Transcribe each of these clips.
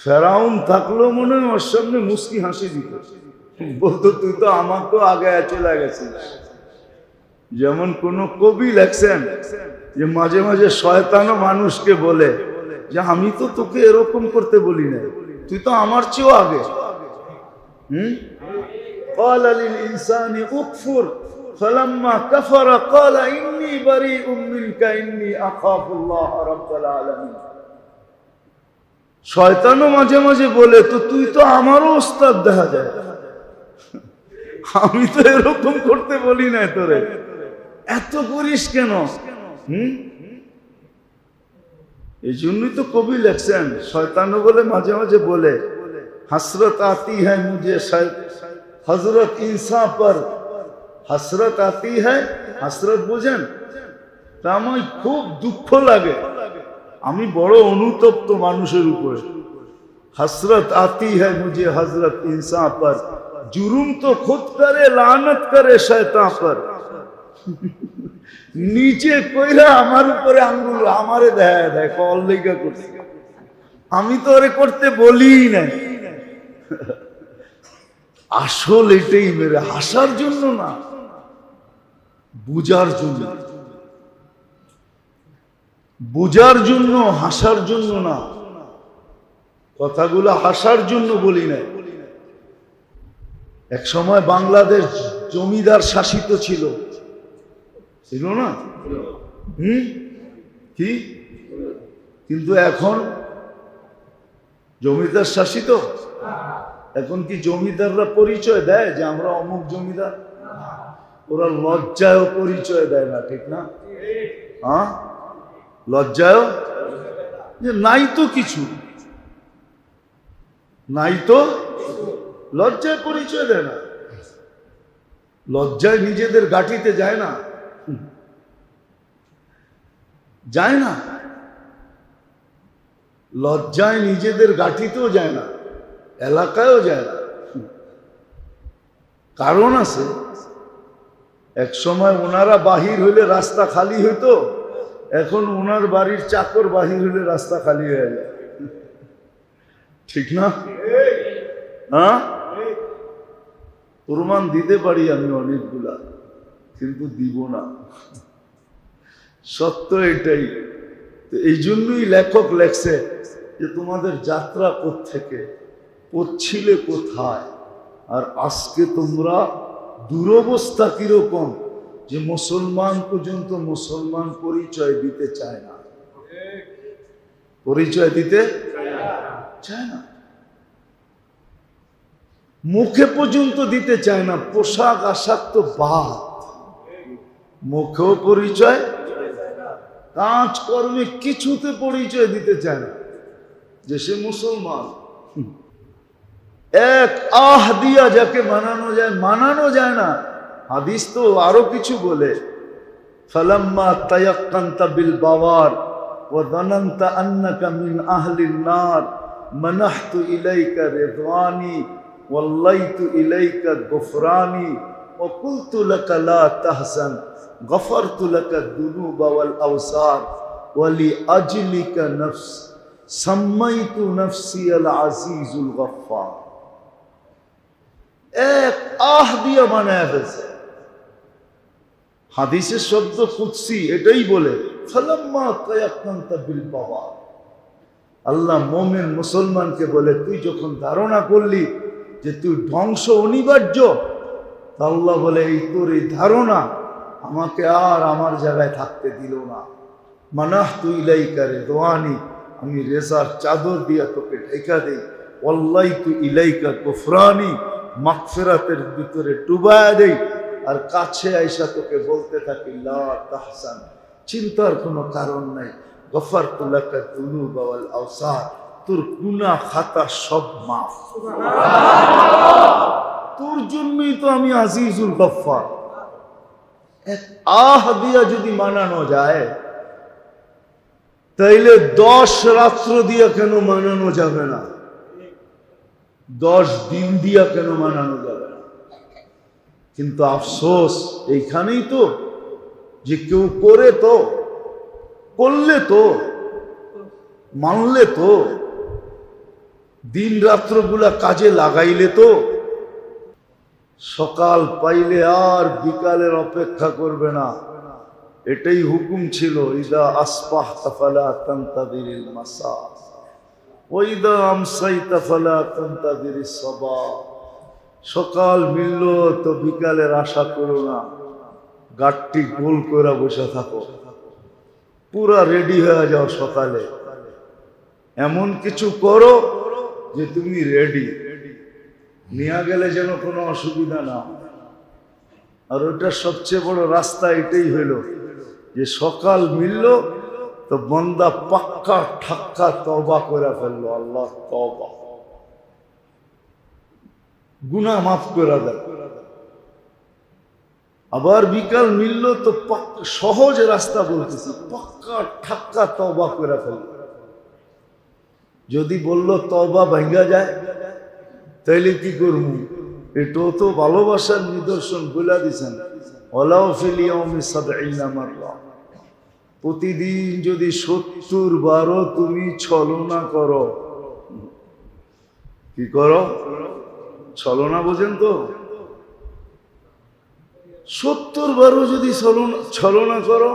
ফেরাউন থাকলো মনে হয় ওর সামনে মুস্কি হাসি দিত বলতো তুই তো আমার তো আগে চলে গেছিস যেমন কোন কবি লেখছেন যে মাঝে মাঝে শয়তানও মানুষকে বলে যে আমি তো তোকে এরকম করতে বলি না তুই তো আমার চেয়েও আগে হুম قال للإنسان اكفر فلما كفر قال إني بريء منك إني أخاف الله رب العالمين শয়তানও মাঝে মাঝে বলে, তো তুই তো আমারও ওস্তাদ দেখা যায়। আমি তো এরকম করতে বলি না তোরে। এত করিস কেন? এই জন্যই তো কবি লেখছেন, শয়তানও বলে, মাঝে মাঝে বলে, হাসরত আতি হ্যাঁ মুঝে হজরত ইনসা পর হাসরত আতি হ্যাঁ হাসরত বুঝেন? তা আমার খুব দুঃখ লাগে। আমি বড় অনুতপ্ত মানুষের উপরে। হসরত আতি হ্যায় মুঝে হজরত ইনসা পর। জুরুম তো খুদ করে, লানত করে শয়তা পর। নিচে কইরা আমার উপরে আঙ্গুল, আমারে দেয় দেয় কল লেগা করছে। আমি তো ওরে করতে বলি না আসল এটাই মেরে হাসার জন্য না, বুঝার জন্য। বুঝার জন্য, হাসার জন্য না। কথাগুলো হাসার জন্য বলি না এক সময় বাংলাদেশ জমিদার শাসিত ছিল। ছিল না? হুম? কি? কিন্তু এখন জমিদার শাসিত? এখন কি জমিদাররা পরিচয় দেয় যে আমরা অমুক জমিদার? ওরা লজ্জায়ও পরিচয় দেয় না, ঠিক না? হ্যাঁ? লজ্জায়ও যে নাই তো কিছু। নাই তো? লজ্জায় পরিচয় দেয় না। লজ্জায় নিজেদের গাঠিতে যায় না। যায় না। লজ্জায় নিজেদের গাঠিতেও যায় না। এলাকায়ও যায় না। কারণ আছে, এক সময় ওনারা বাহির হইলে রাস্তা খালি হইতো। এখন ওনার বাড়ির চাকর বাহির হলে রাস্তা খালি হয়ে যায়। ঠিক না? হ্যাঁ? প্রমাণ দিতে পারি আমি অনেকগুলা, কিন্তু দিব না। সত্য এটাই। তো এই জন্যই লেখক লেখছে যে তোমাদের যাত্রা থেকে পড়ছিলে কোথায়? আর আজকে তোমরা দুরবস্থা কীরকম? যে মুসলমান পর্যন্ত মুসলমান পরিচয় দিতে চায় না। পরিচয় দিতে চায় না। মুখে পর্যন্ত দিতে চায় না, পোশাক আশাক তো বাদ। মুখেও পরিচয় কাজ কর্মে কিছুতে পরিচয় দিতে চায় না, যে সে মুসলমান। এক আহ দিয়া যাকে মানানো যায় মানানো যায় না। হাদিস তো আরো কিছু বলে ফালাম্মা তায়াক্কান্তা বিল বাওয়ার وظننت أنك من أهل النار منحت إليك رضواني والليت إليك غفراني وقلت لك لا تحزن غفرت لك الذنوب والأوسار ولأجلك نفس سميت نفسي العزيز الغفار এক আহ দিয়ে বানায় ফেলছে হাদিসের শব্দ কুৎসি এটাই বলে বাবা। আল্লাহ মোমেন মুসলমানকে বলে, তুই যখন ধারণা করলি যে তুই ধ্বংস অনিবার্য আল্লাহ বলে, এই তোর এই ধারণা আমাকে আর আমার জায়গায় থাকতে দিল না। মানাহ তুই ইলাইকারে দোয়ানি আমি রেজার চাদর দিয়া তোকে ঢেকা দেই। অল্লাই তুই ইলাইকা গোফরানি মাকফেরাতের ভিতরে ডুবায়া দেই। আর কাছে আইসা তোকে বলতে থাকি চিন্তার কোনো কারণ নাই। গফার তুলাকা বাওয়াল আওসার। তোর গুনাহ, খাতা সব মাফ। তোর জন্যই তো আমি আজিজুল গফার। আহ দিয়া যদি মানানো যায়, তাইলে দশ রাত্র দিয়া কেন মানানো যাবে না? দশ দিন দিয়া কেন মানানো যাবে কিন্তু আফসোস এইখানেই তো যে কেউ করে তো, করলে তো, মানলে তো দিন রাত্রগুলা কাজে লাগাইলে তো, সকাল পাইলে আর বিকালের অপেক্ষা করবে না। এটাই হুকুম ছিল, ইদা আসপাহ তাফালা তান্তাবিরিল মাসা ওইদা আমসাইতা ফালা তান্তাবিরিস সবা। সকাল মিলল তো বিকালের আশা করো না। গাঠটি গোল করে বসে থাকো। পুরা রেডি হয়ে যাও সকালে। এমন কিছু করো যে তুমি রেডি। নিয়ে গেলে যেন কোনো অসুবিধা না। আর ওটার সবচেয়ে বড় রাস্তা এটাই হইল যে সকাল মিলল তো বন্দা পাক্কা ঠাক্কা তবা করে ফেলল, আল্লাহ তবা গুনা মাফ করে দেয় আবার বিকাল মিলল তো সহজ রাস্তা বলতেছি, পাক্কা ঠাক্কা তবা করে ফেলল। যদি বলল তবা ভাঙ্গা যায়, তাইলে কি করব? এটাও তো ভালোবাসার নিদর্শন বলে দিছেন। প্রতিদিন যদি সত্তর বারো তুমি ছলনা করো, কি করো? ছলনা বোঝেন তো? সত্তর বারো যদি ছলনা করো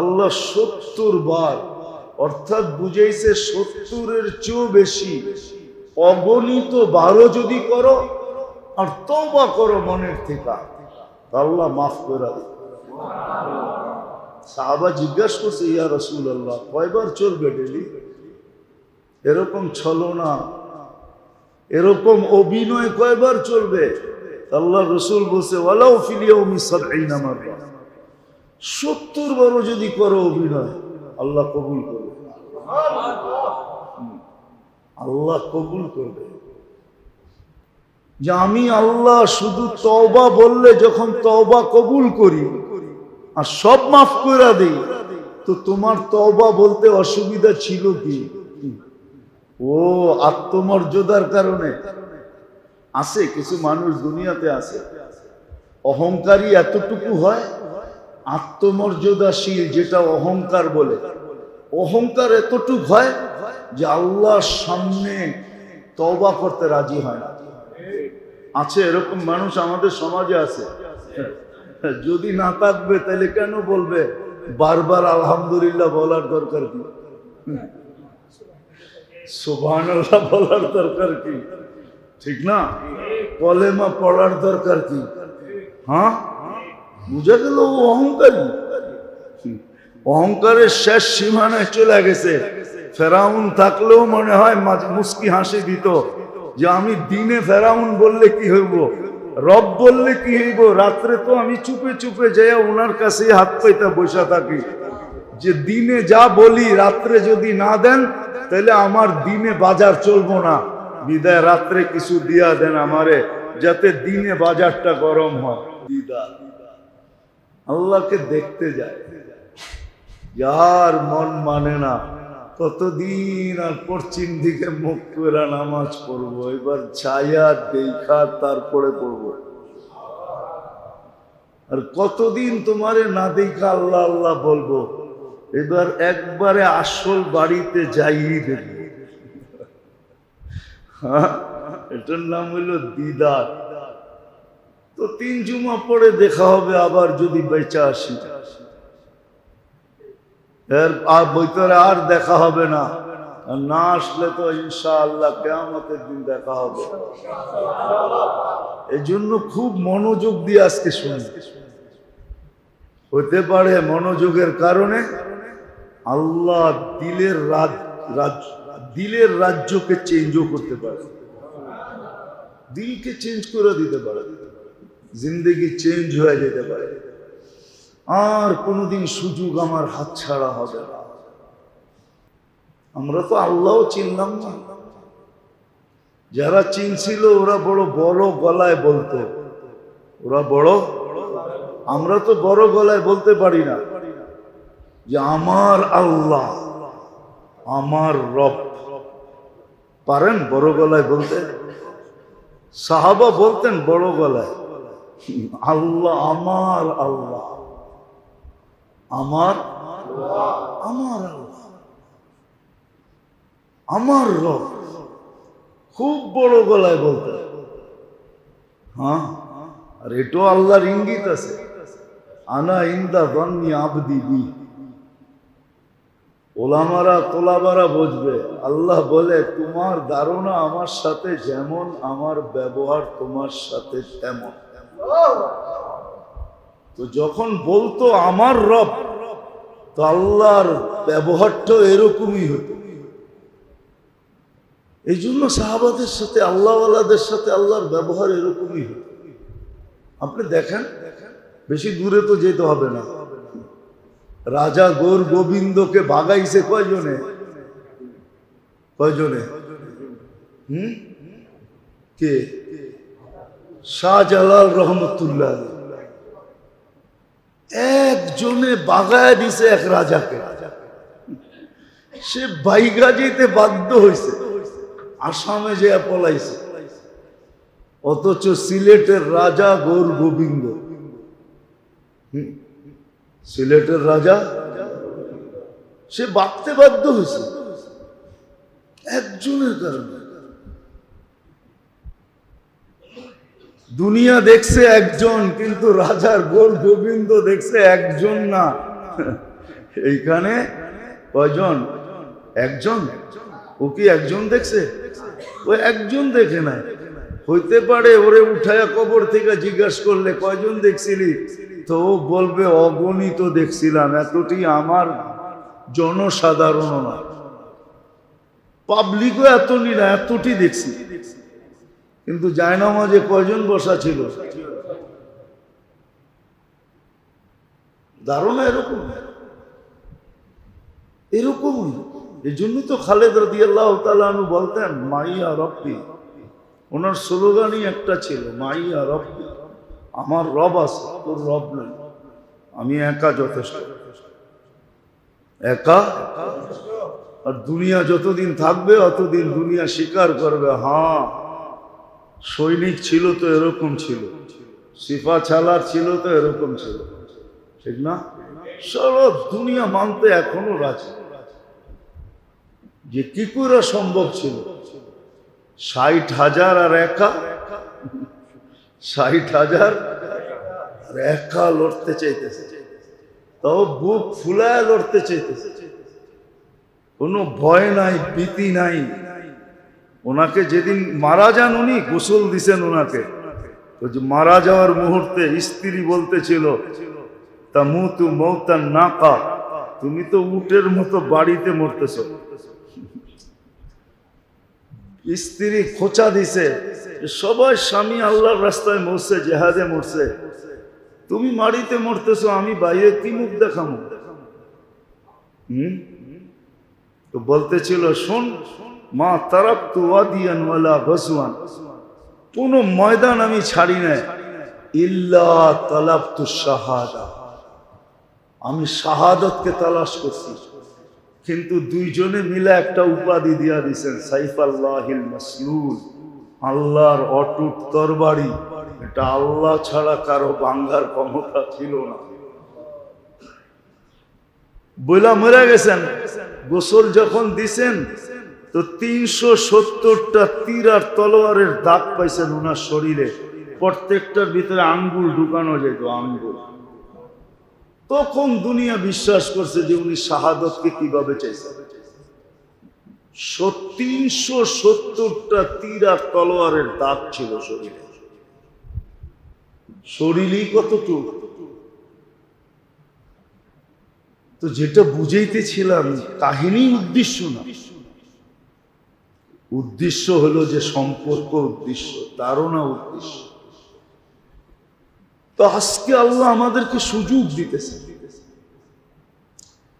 আল্লাহ সত্তর বার, অর্থাৎ বুঝাইছে সত্তরের চেয়েও বেশি, অগণিত বারো যদি করো, আর তবা করো মনের থেকে আল্লাহ মাফ করে সাহাবা জিজ্ঞাসা করছে, ইয়া রসুল আল্লাহ কয়বার চলবে ডেলি? এরকম ছলনা এরকম অভিনয় কয়বার চলবে? আল্লাহ রসুল বলছে ওয়ালাও ফিলিয়াউমি সাবঈনা মাররা। সত্তর বারও যদি করো অভিনয়, আল্লাহ কবুল করবে। আল্লাহ কবুল করবে। যে আমি আল্লাহ শুধু তওবা বললে যখন তওবা কবুল করি, আর সব মাফ করে দিই, তো তোমার তওবা বলতে অসুবিধা ছিল কি? ও, আত্মমর্যাদার কারণে। আছে, কিছু মানুষ দুনিয়াতে আছে। অহংকারী এতটুকু হয়, আত্মমর্যাদাশীল যেটা অহংকার বলে। অহংকার এতটুকু হয় যে আল্লাহর সামনে তওবা করতে রাজি হয় না। আছে, এরকম মানুষ আমাদের সমাজে আছে। যদি না থাকবে, তাহলে কেন বলবে? বারবার আলহামদুলিল্লাহ বলার দরকার কি? সুবহান বলার দরকার কি? ঠিক না? কলেমা পড়ার দরকার কি? হ্যাঁ? বুঝা গেল ও অহংকারী। অহংকারের শেষ সীমানায় চলে গেছে। ফেরাউন থাকলেও মনে হয় মুস্কি হাসি দিত যে আমি দিনে ফেরাউন বললে কি হইব? রব বললে কি হইব? রাত্রে তো আমি চুপে চুপে যাইয়া ওনার কাছে হাত পাইতা বসে থাকি। যে দিনে যা বলি, রাত্রে যদি না দেন তাহলে আমার দিনে বাজার চলবো না। বিদায় রাত্রে কিছু দিয়া দেন আমারে, যাতে দিনে বাজারটা গরম হয়। দিদা আল্লাহকে দেখতে যায়। যার মন মানে না কতদিন আর পশ্চিম দিকে মুখ করে নামাজ পড়ব, এবার ছায়া দেখা তারপরে পড়ব। আর কতদিন তোমারে না দেখা আল্লাহ আল্লাহ বলব এবার একবারে আসল বাড়িতে যাইই দেখব হ্যাঁ এটার নাম হইল দিদার। তো তিন জুমা পরে দেখা হবে, আবার যদি বেচা আসি। এর আর বইতরে আর দেখা হবে না। না আসলে তো ইনশাআল্লাহ কেয়ামতের দিন দেখা হবে। এই জন্য খুব মনোযোগ দিয়ে আজকে শুনি। হতে পারে মনোযোগের কারণে আল্লাহ দিলের রাজ দিলের রাজ্যকে চেঞ্জও করতে পারে। দিলকে চেঞ্জ করে দিতে পারে। জিন্দগি চেঞ্জ হয়ে যেতে পারে। আর কোনোদিন সুযোগ আমার হাত ছাড়া হবে না। আমরা তো আল্লাহও চিনলাম না। যারা চিনছিল ওরা বড় বড় গলায় বলতো। ওরা বড় আমরা তো বড় গলায় বলতে পারি না যে আমার আল্লাহ, আমার রব। পারেন বড় গলায় বলতে? সাহাবা বলতেন বড় গলায়, আল্লাহ আমার আল্লাহ, আমার আমার আল্লাহ, আমার রব। খুব বড় গলায় বলতেন। হ্যাঁ? আর এটাও আল্লাহর ইঙ্গিত আছে। আনা ইন্দা দন্নি আবদি বি। ওলামারা, তোলাবারা বুঝবে, আল্লাহ বলে, তোমার ধারণা আমার সাথে যেমন, আমার ব্যবহার তোমার সাথে তেমন। তো যখন বলতো আমার রব, তো আল্লাহর ব্যবহারটাও এরকমই হতো। এই জন্য সাহাবাদের সাথে, আল্লাহওয়ালাদের সাথে আল্লাহর ব্যবহার এরকমই হতো। আপনি দেখেন বেশি দূরে তো যেতে হবে না। রাজা গোর গোবিন্দকে বাগাইছে কয়জনে? কয়জনে? হুম? কে? শাহজালাল রহমতুল্লাহ। একজনে বাগায় দিছে এক রাজাকে। সে বাইগা যেতে বাধ্য হয়েছে আসামে যে পলাইছে। অথচ সিলেটের রাজা গৌর গোবিন্দ। সিলেটের রাজা, সে বাঁচতে বাধ্য হয়েছে। একজনের কারণে। দুনিয়া দেখছে একজন, কিন্তু রাজার গোর গোবিন্দ দেখছে একজন না। এইখানে কয়জন? একজন। ও কি একজন দেখছে? ও একজন দেখে নাই হইতে পারে ওরে উঠায়া কবর থেকে জিজ্ঞাসা করলে কয়জন দেখছিলি? তো বলবে, অগণিত দেখছিলাম, এতটি আমার জনসাধারণ না। পাবলিকও এত নিরা এতটি দেখছি। কিন্তু জায়নামাজে কয়জন বসা ছিল? ধারণা এরকম। এরকমই। এই জন্যই তো খালেদ রাদি আল্লাহ বলতেন, মাইয়া রব্বি। ওনার স্লোগানই একটা ছিল মাই মাইয়া রব্বি। আমার রব আছে, তোর রব নেই। আমি একা যথেষ্ট। একা? আর দুনিয়া যতদিন থাকবে, অতদিন দুনিয়া স্বীকার করবে। হ্যাঁ সৈনিক ছিল তো এরকম ছিল। সিফা ছালার ছিল তো এরকম ছিল। ঠিক না? সব দুনিয়া মানতে এখনও রাজি। যে কি করে সম্ভব ছিল? ষাট হাজার আর একা? ষাট হাজার আর একা লড়তে চাইতেছে। তাও বুক ফুলায় লড়তে চাইতেছে। কোনো ভয় নাই, ভীতি নাই। ওনাকে যেদিন মারা যান উনি, গোসল দিছেন ওনাকে। তো মারা যাওয়ার মুহূর্তে স্ত্রী বলতেছিল, তা মুতু মৌতান নাকা, তুমি তো উটের মতো বাড়িতে মরতেছ। স্ত্রী খোঁচা দিছে, সবাই স্বামী আল্লাহর রাস্তায় মরছে, জেহাদে মরছে। তুমি মাড়িতে মরতেছো, আমি বাইরে কি মুখ দেখামো? হুম? তো বলতেছিল শোন, মা তারাক তু গসওয়ান। কোন ময়দান আমি ছাড়ি না ইল্লা তালাব তু শাহাদা। আমি শাহাদতকে তালাশ করছি। কিন্তু দুইজনে মিলে একটা উপাধি দিয়া দিছেন সাইফ আল্লাহিল মাসলুল। আল্লাহর অটুট তরবারি। এটা আল্লাহ ছাড়া কারও বাঙ্গার ক্ষমতা ছিল না। বইলা মরে গেছেন, গোসল যখন দিছেন, তো তিনশো সত্তরটা তীর আর তলোয়ারের দাগ পাইছেন ওনার শরীরে। প্রত্যেকটার ভিতরে আঙ্গুল ঢুকানো যেত, আঙ্গুল। তখন দুনিয়া বিশ্বাস করছে যে উনি শাহাদতকে কীভাবে চাইছেন তিনশো সত্তরটা তীর তলোয়ারের দাগ ছিল শরীরে। শরীরই কতটুকু? তো যেটা বুঝাইতেছিলাম, কাহিনী উদ্দেশ্য না। উদ্দেশ্য হলো যে সম্পর্ক উদ্দেশ্য তারও না উদ্দেশ্য। তো আজকে আল্লাহ আমাদেরকে সুযোগ দিতেছে।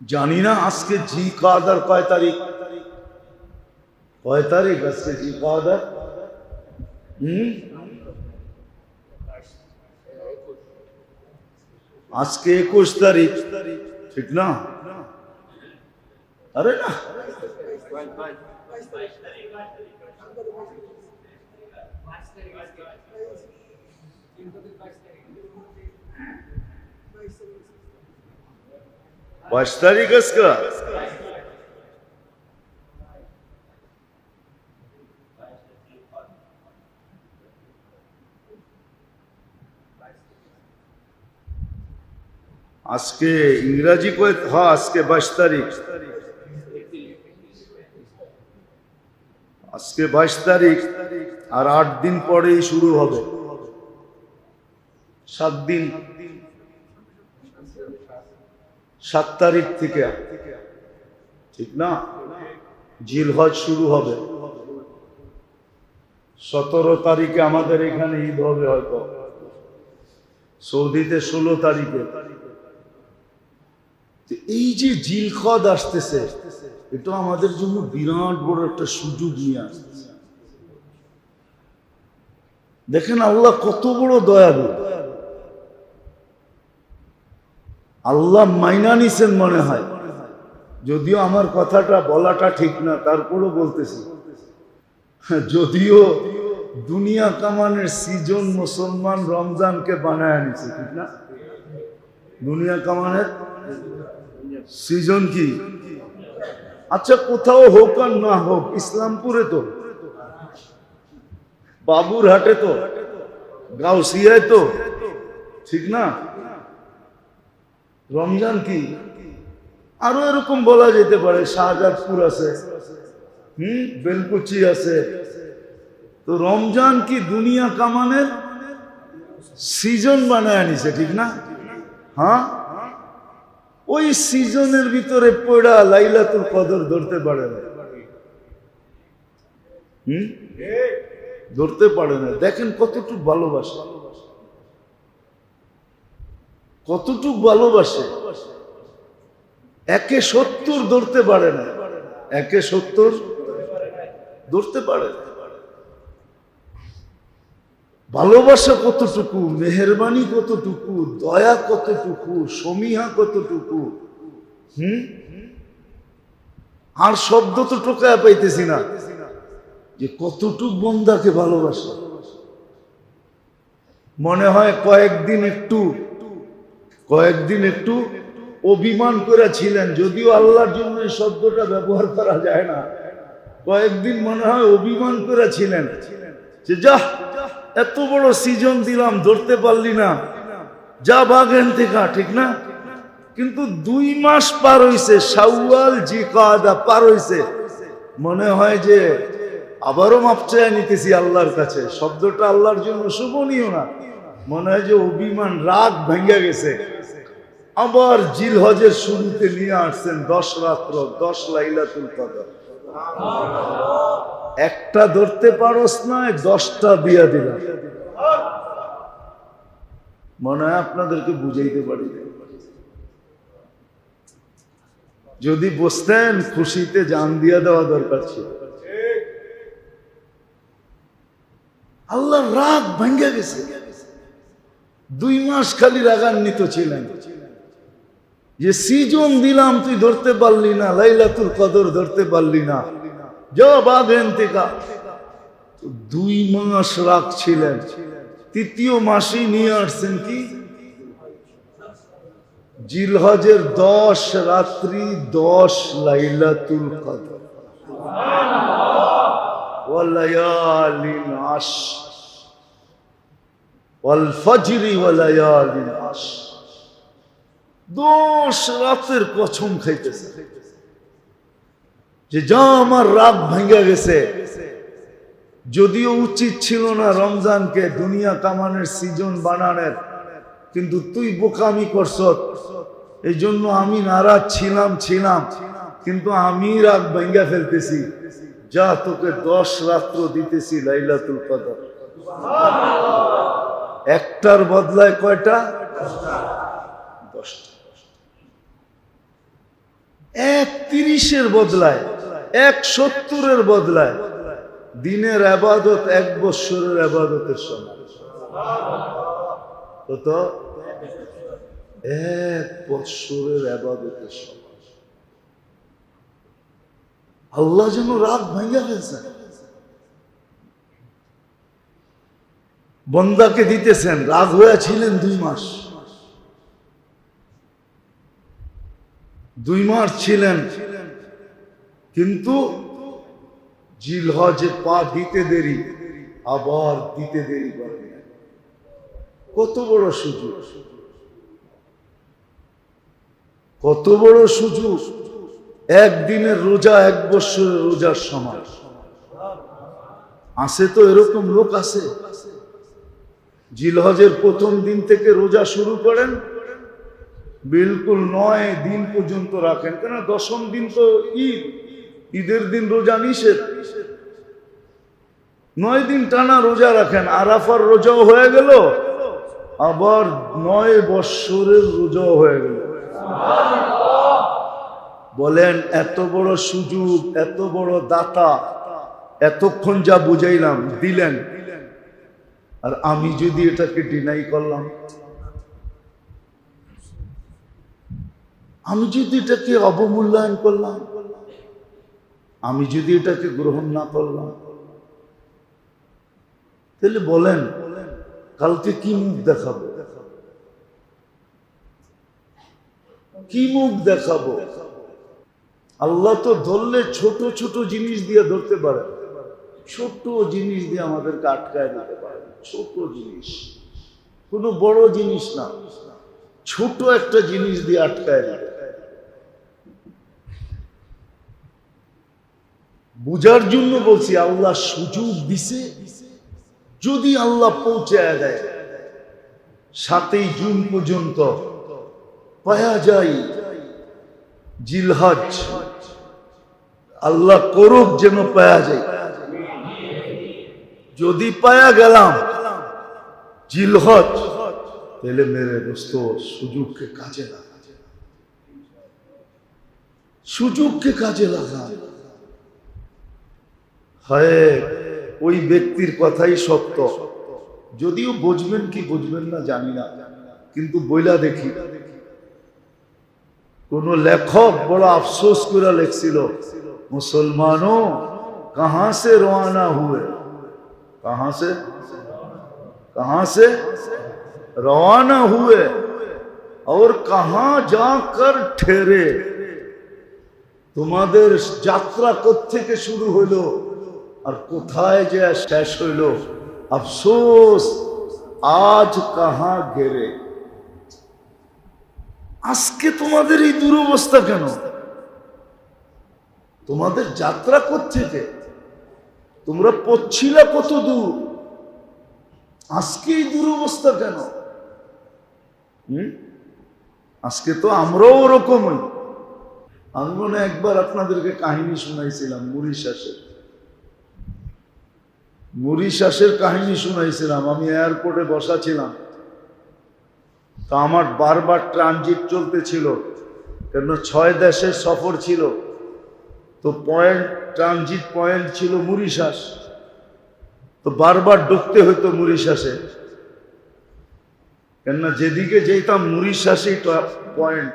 জানি না আজকে জি কাদার কয় তারিখ? কয় তারিখ আজকে জি কাদার? হম? আজকে একুশ তারিখ, ঠিক না? আরে না। বাইশ তারিখ আজকে আজকে ইংরাজি কয়ে হ্যাঁ আজকে বাইশ তারিখ আজকে বাইশ তারিখ আর আট দিন পরেই শুরু হবে সাত দিন সাত তারিখ থেকে। ঠিক না? জিল হজ শুরু হবে। সতেরো তারিখে আমাদের এখানে ঈদ হবে হয়তো। সৌদিতে ষোলো তারিখে। এই যে জিল জিলখদ আসতেছে, এটা আমাদের জন্য বিরাট বড় একটা সুযোগ নিয়ে আসতেছে। দেখেন আল্লাহ কত বড় দয়ালু। আল্লাহ মাইনা নিছেন মনে হয়। যদিও আমার কথাটা বলাটা ঠিক না, তারপরও বলতেছি। যদিও দুনিয়া কামানের সিজন মুসলমান রমজানকে বানায় আনিছে, ঠিক না? দুনিয়া কামানের সিজন কি? আচ্ছা কোথাও হোক আর না হোক, ইসলামপুরে তো, বাবুরহাটে তো, গাউসিয়ায় তো, ঠিক না? রমজান কি? আরও এরকম বলা যেতে পারে, শাহজাদপুর আছে, হুম, বেলকুচি আছে। তো রমজান কি দুনিয়া কামানের সিজন বানায় আনিছে ঠিক না? হ্যাঁ? ওই সিজনের ভিতরে পড়া লাইলাতুল কদর ধরতে পারে না। হুম? ধরতে পারে না। দেখেন কতটুকু ভালোবাসে। কতটুক ভালোবাসে? একে সত্তর ধরতে পারে না। একে সত্তর ধরতে পারে ভালোবাসা কতটুকু, মেহরবানি কতটুকু, দয়া কতটুকু, সমীহা কতটুকু? হুম? আর শব্দ তো টোকায় পাইতেছি না। যে কতটুক বন্দাকে ভালোবাসে। মনে হয় কয়েকদিন একটু কয়েকদিন একটু অভিমান করে ছিলেন যদিও আল্লাহর জন্য এই শব্দটা ব্যবহার করা যায় না। কয়েকদিন মনে হয় অভিমান করেছিলেন। যে, যা, এত বড় সিজন দিলাম, ধরতে পারলি না। যা বাগেন থেকে ঠিক না? কিন্তু দুই মাস পার হইছে সাউয়াল জি কাদা পার হইছে। মনে হয় যে, আবারও মাপ চায় নিতেছি আল্লাহর কাছে। শব্দটা আল্লাহর জন্য শোভনীয় না। মনে হয় যে অভিমান, রাগ ভেঙে গেছে। আবার জিল হজের শুরুতে নিয়ে আসছেন দশ রাত্র, দশ লাইলাতুল কদর। একটা ধরতে পারস না দশটা দিয়া দিলাম। মনে হয় আপনাদেরকে বুঝাইতে পারি। যদি বসতেন, খুশিতে জান দিয়া দেওয়া দরকার ছিল। আল্লাহ রাগ ভেঙে গেছে। দুই মাস খালি রাগান্বিত ছিলেন। যে সিজন দিলাম, তুই ধরতে পারলি না, লাইলাতুল কদর ধরতে পারলি না। যা দুই মাস রাখছিলেন তৃতীয় মাসেই নিয়ে আসছেন কি? জিলহজের দশ, রাত্রি দশ, লাইলাতুল কদর। আশ দশ রাতের কছম খাইতেছে। যে যা আমার রাগ ভেঙে গেছে, যদিও উচিত ছিল না রমজানকে দুনিয়া কামানের সিজন বানানোর, কিন্তু তুই বোকামি করছ এই জন্য আমি নারাজ ছিলাম ছিলাম, কিন্তু আমি রাগ ভেঙ্গা ফেলতেছি। যা তোকে দশ রাত্র দিতেছি লাইলাতুল কদর। একটার বদলায় কয়টা? দশটা। এক তিরিশের বদলায়, এক সত্তরের বদলায়। দিনের আবাদত এক বৎসরের আবাদতের সমান। কত? এক বৎসরের আবাদতের সমান। আল্লাহ যেন রাগ ভাঙ্গা ফেলছে বন্দাকে দিতেছেন, রাগ হয়ে ছিলেন দুই মাস। দুই মাস ছিলেন। কিন্তু জিলহজে পা দিতে দেরি, আবার দিতে দেরি করে। কত বড় সুযোগ। কত বড় সুযোগ। একদিনের রোজা, এক বছরের রোজার সমান আছে তো এরকম লোক আছে? জিলহজের প্রথম দিন থেকে রোজা শুরু করেন। বিলকুল নয় দিন পর্যন্ত রাখেন। কেন দশম দিন তো ঈদ। ঈদের দিন রোজা নিষেধ। নয় দিন টানা রোজা রাখেন। আরাফার রোজাও হয়ে গেল। আবার নয় বৎসরের রোজাও হয়ে গেল। বলেন, এত বড় সুযোগ, এত বড় দাতা, এতক্ষণ যা বুঝাইলাম, দিলেন। আর আমি যদি এটাকে ডিনাই করলাম, আমি যদি এটাকে অবমূল্যায়ন করলাম, আমি যদি এটাকে গ্রহণ না করলাম, তাহলে বলেন, কালকে কি মুখ দেখাবো? কি মুখ দেখাবো? আল্লাহ তো ধরলে ছোট ছোট জিনিস দিয়ে ধরতে পারে। ছোট জিনিস দিয়ে আমাদেরকে আটকায় পারে ছোট জিনিস। কোনো বড় জিনিস না। ছোট একটা জিনিস দিয়ে আটকায় দিতে বুঝার জন্য বলছি, আল্লাহ সুযোগ দিছে। যদি আল্লাহ পৌঁছায় দেয়, সাতই জুন পর্যন্ত পায়া যায় জিলহজ। আল্লাহ করুক যেন পায়া যায়। যদি পায়া গেলাম জিলহজ তাহলে মেরে দোস্ত, সুযোগকে কাজে লাগা সুযোগকে কাজে লাগা হয়, ওই ব্যক্তির কথাই সত্য। যদিও বুঝবেন কি বুঝবেন না, জানি না। কিন্তু বইলা দেখি, কোন লেখক বড় আফসোস করে লেখছিল, মুসলমানও কাহা সে রওয়ানা হুয়ে? कहां से कहां से रवाना हुए और कहां जाकर ठहरे তোমাদের যাত্রা থেকে শুরু হইলো আর কোথায় যে শেষ হইল আফসোস আজ কাহা গেরে আজকে তোমাদের এই দুরবস্থা কেন তোমাদের যাত্রা থেকে তোমরা পড়ছিলা কত দূর আজকে এই দুরবস্থা কেন? আজকে তো আমরাও ওরকমই। আমি মনে একবার আপনাদেরকে কাহিনী শুনাইছিলাম, মুরিশাসের। মরিশাসের কাহিনী শুনাইছিলাম, আমি এয়ারপোর্টে বসা ছিলাম। তা আমার বারবার ট্রানজিট চলতেছিল কেন ছয় দেশের সফর ছিল। তো পয়েন্ট ট্রানজিট পয়েন্ট ছিল মরিশাস। তো বারবার ঢুকতে হতো মরিশাসে। কেননা যেদিকে যেতাম মরিশাসই পয়েন্ট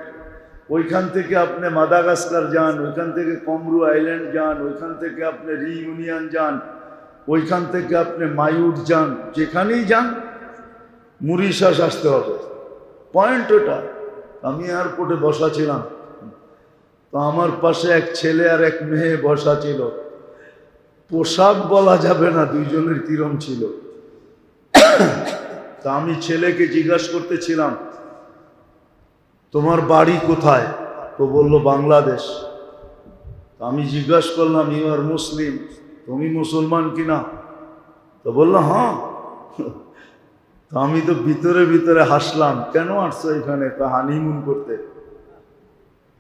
ওইখান থেকে আপনি মাদাগাস্কার যান, ওইখান থেকে কমরু আইল্যান্ড যান, ওইখান থেকে আপনি রিইউনিয়ন যান, ওইখান থেকে আপনি মায়ুর যান, যেখানেই যান, মুরিশাস আসতে হবে। পয়েন্ট ওটা। আমি এয়ারপোর্টে বসা ছিলাম। তো আমার পাশে এক ছেলে আর এক মেয়ে বসা ছিল। পোশাক বলা যাবে না, দুইজনের কিরম ছিল। তা আমি ছেলেকে জিজ্ঞাসা করতেছিলাম, তোমার বাড়ি কোথায়? তো বলল, বাংলাদেশ। আমি জিজ্ঞাসা করলাম, ইউ আর মুসলিম? তুমি মুসলমান কিনা? তো বলল হ্যাঁ। তো আমি তো ভিতরে ভিতরে হাসলাম, কেন আসছো এখানে? তা হানিমুন করতে।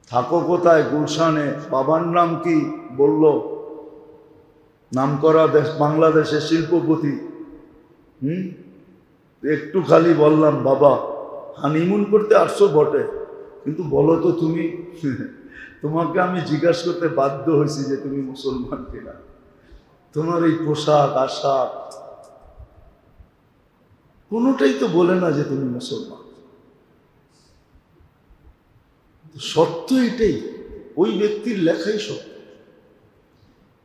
থাকো কোথায়? গুলশানে। বাবার নাম কি? বলল নাম করা দেশ বাংলাদেশের শিল্পপতি। হুম? একটু খালি বললাম, বাবা, হানিমুন করতে আসছো বটে। কিন্তু বলো তো তুমি, তোমাকে আমি জিজ্ঞাসা করতে বাধ্য হয়েছি যে তুমি মুসলমান কিনা। তোমার এই পোশাক, আশাক, কোনোটাই তো বলে না যে তুমি মুসলমান। সত্য এটাই। ওই ব্যক্তির লেখাই সত্য।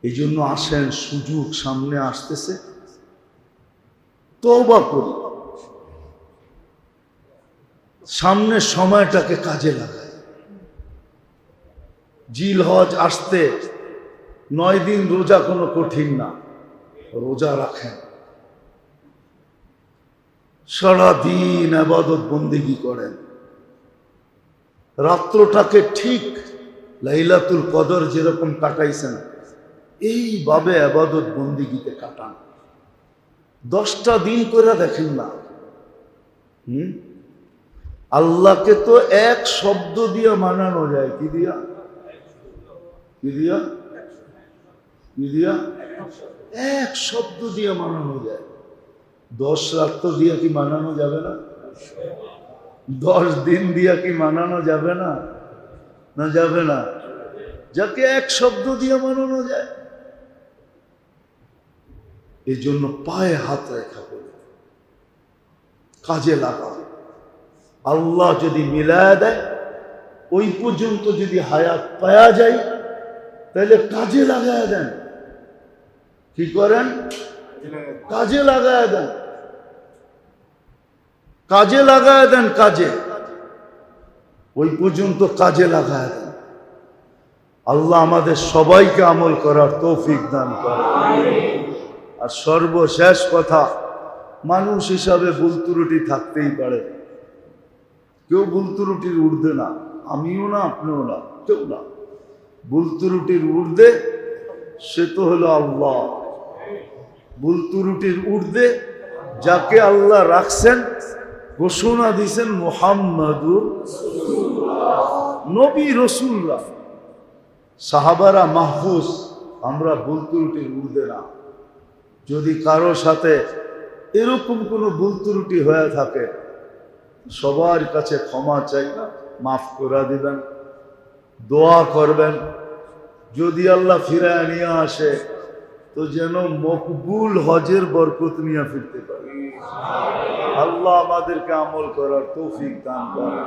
এই জন্য আসেন, সুযোগ সামনে আসতেছে। তবা করি। সামনের সময়টাকে কাজে লাগায় জিল হজ আসতে নয় দিন রোজা কোনো কঠিন না, রোজা রাখেন। সারাদিন আবাদত বন্দিগি করেন। রাত্রটাকে ঠিক লাইলাতুল কদর যেরকম কাটাইছেন, এইভাবে আবাদত বন্দিগিতে কাটান। দশটা দিন করে দেখেন না। হুম? আল্লাহকে তো এক শব্দ দিয়া মানানো যায়। কি দিয়া? কি দিয়া? কি দিয়া? এক শব্দ দিয়ে মানানো যায়। দশ রাত্র দিয়া কি মানানো যাবে না? দশ দিন দিয়া কি মানানো যাবে না? না যাবে না। যাকে এক শব্দ দিয়ে মানানো যায়। এই জন্য পায়ে হাত রেখা বলে কাজে লাগাও। আল্লাহ যদি মিলায় দেয়, ওই পর্যন্ত যদি হায়াত পায়া যায়, তাহলে কাজে লাগায় দেন। কি করেন? কাজে লাগায় দেন। কাজে লাগায় দেন কাজে। ওই পর্যন্ত কাজে লাগায় দেন। আল্লাহ আমাদের সবাইকে আমল করার তৌফিক দান করে আর সর্বশেষ কথা, মানুষ হিসাবে ভুল ত্রুটি থাকতেই পারে। কেউ ভুল ত্রুটির ঊর্ধ্বে না, আমিও না, আপনিও না, কেউ না। ভুল ত্রুটির ঊর্ধ্বে সে তো হলো আল্লাহ। ভুল ত্রুটির ঊর্ধ্বে যাকে আল্লাহ রাখছেন ঘোষণা দিছেন মোহাম্মদুর নবী রসুল্লাহ সাহাবারা মাহফুজ, আমরা ভুল ত্রুটির ঊর্ধ্বে না। যদি কারও সাথে এরকম কোনো ভুল ত্রুটি হয়ে থাকে, সবার কাছে ক্ষমা চাই মাফ করে দিবেন, দোয়া করবেন। যদি আল্লাহ ফিরায় নিয়ে আসে তো যেন মকবুল হজের বরকত নিয়ে ফিরতে পারে। আল্লাহ আমাদেরকে আমল করার তৌফিক দান করে